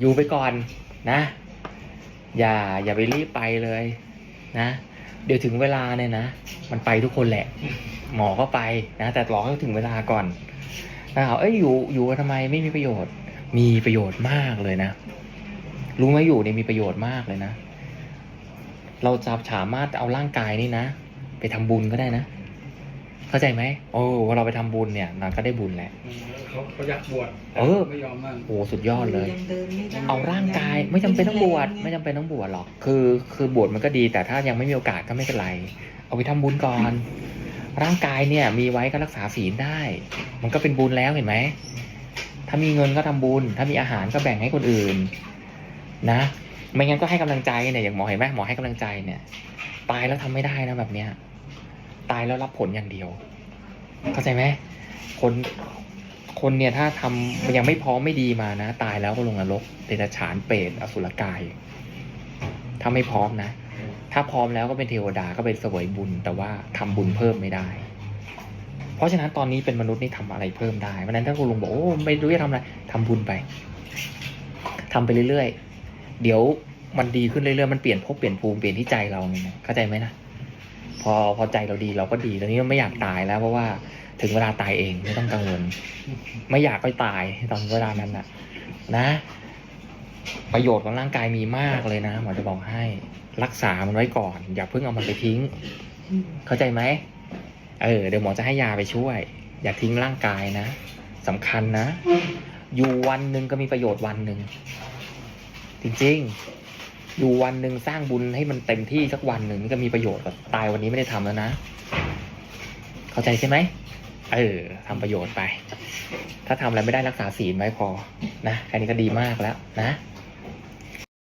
อยู่ไปก่อนนะ อย่าอย่าไปรีบไปเลยนะ เดี๋ยวถึงเวลาเนี่ยนะ มันไปทุกคนแหละ หมอก็ไปนะ แต่รอให้ถึงเวลาก่อนนะครับเอ้ยอยู่อยู่ทำไมไม่มีประโยชน์ มีประโยชน์มากเลยนะ รู้ไหมอยู่เนี่ยมีประโยชน์มากเลยนะ เราจะสามารถเอาร่างกายนี่นะ ไปทำบุญก็ได้นะ เข้าใจไหมโอ้พอเราไปทำบุญเนี่ยเราก็ได้บุญแหละเขาเขาอยากบวชแต่เออไม่ยอมมั่นโอ้สุดยอดเลยงดินไม่ได้เอาร่างกายไม่จำเป็นต้องบวชไม่จำเป็นต้องบวชหรอกคือ คือบวชมันก็ดี แต่ถ้ายังไม่มีโอกาสก็ไม่เป็นไร เอาไปทำบุญก่อน ร่างกายเนี่ย มีไว้ก็รักษาศีลได้ มันก็เป็นบุญแล้วเห็นไหมถ้ามีเงินก็ทำบุญ ถ้ามีอาหารก็แบ่งให้คนอื่น นะไม่งั้นก็ให้กำลังใจเนี่ยอย่างหมอเห็นไหมหมอให้กำลังใจเนี่ย ตายแล้วทำไม่ได้นะแบบเนี้ย ตายแล้วรับผลอย่างเดียว เข้าใจไหมคนคนเนี่ยถ้าทำยังไม่พร้อมไม่ดีมานะ ตายแล้วก็ลงนรกเดรัจฉานเปรตอสุรกาย ถ้าไม่พร้อมนะ ถ้าพร้อมแล้วก็เป็นเทวดาก็เป็นเสวยบุญ แต่ว่าทำบุญเพิ่มไม่ได้ เพราะฉะนั้นตอนนี้เป็นมนุษย์นี่ทำอะไรเพิ่มได้เพราะฉะนั้นถ้าคุณลุงบอกโอ้ไม่รู้จะทำอะไรทำบุญไปทำไปเรื่อยๆ เดี๋ยวมันดีขึ้นเรื่อยๆมันเปลี่ยนภพเปลี่ยนภูมิเปลี่ยนที่ใจเราเนี่ยเข้าใจไหมนะ พอพอใจเราดีเราก็ดีตอนนี้ไม่อยากตายแล้ว เพราะว่าถึงเวลาตายเองไม่ต้องกังวล ไม่อยากก็ตายตอนเวลานั้นน่ะ นะ ประโยชน์ของร่างกายมีมากเลยนะหมอจะบอกให้รักษามันไว้ก่อน อย่าเพิ่งเอามันไปทิ้ง เข้าใจไหมเออเดี๋ยวหมอจะให้ยาไปช่วย อย่าทิ้งร่างกายนะสำคัญนะ อยู่วันหนึ่งก็มีประโยชน์วันหนึ่งจริงๆ ดูวันหนึ่งสร้างบุญให้มันเต็มที่สักวันหนึ่งก็มีประโยชน์กว่าตายวันนี้ไม่ได้ทำแล้วนะ เข้าใจใช่ไหมเออทำประโยชน์ไป ถ้าทำอะไรไม่ได้รักษาศีลไว้พอนะแค่นี้ก็ดีมากแล้วนะ